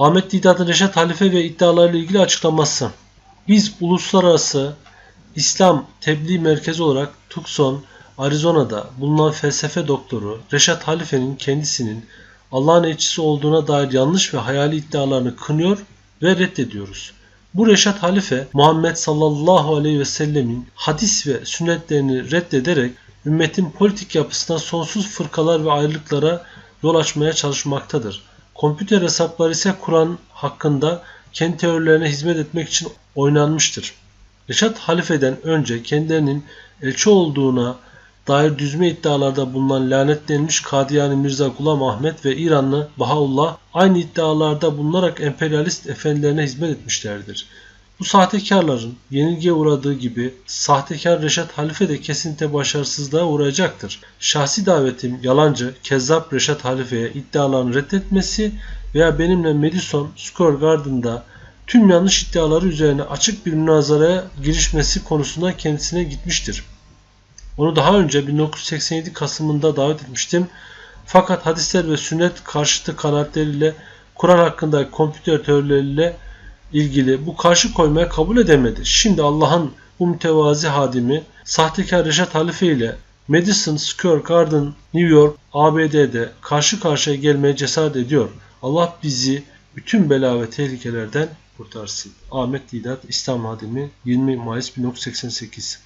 Ahmet Didat'ın Reşat Halife ve iddialarıyla ilgili açıklaması. Biz uluslararası İslam Tebliğ Merkezi olarak Tucson, Arizona'da bulunan felsefe doktoru Reşat Halife'nin kendisinin Allah'ın elçisi olduğuna dair yanlış ve hayali iddialarını kınıyor ve reddediyoruz. Bu Reşat Halife Muhammed sallallahu aleyhi ve sellemin hadis ve sünnetlerini reddederek ümmetin politik yapısına sonsuz fırkalar ve ayrılıklara yol açmaya çalışmaktadır. Kompüter hesapları ise Kur'an hakkında kendi teorilerine hizmet etmek için oynanmıştır. Reşat Halife'den önce kendilerinin elçi olduğuna dair düzme iddialarda bulunan lanetlenmiş Kadiyani Mirza Gulam Ahmet ve İranlı Bahaullah aynı iddialarda bulunarak emperyalist efendilerine hizmet etmişlerdir. Bu sahtekarların yenilgiye uğradığı gibi sahtekar Reşat Halife de kesinlikle başarısızlığa uğrayacaktır. Şahsi davetim yalancı, kezzap Reşat Halife'ye iddialarını reddetmesi veya benimle Madison Square Garden'da tüm yanlış iddiaları üzerine açık bir münazaraya girişmesi konusunda kendisine gitmiştir. Onu daha önce 1987 Kasım'ında davet etmiştim. Fakat hadisler ve sünnet karşıtı kanaatleriyle Kur'an hakkındaki kompüter teorileriyle ilgili bu karşı koymaya kabul edemedi. Şimdi Allah'ın bu mütevazi hadimi sahtekar Reşat Halife ile Madison Square Garden New York ABD'de karşı karşıya gelmeye cesaret ediyor. Allah bizi bütün bela ve tehlikelerden kurtarsın. Ahmet Didat İslam Hadimi 20 Mayıs 1988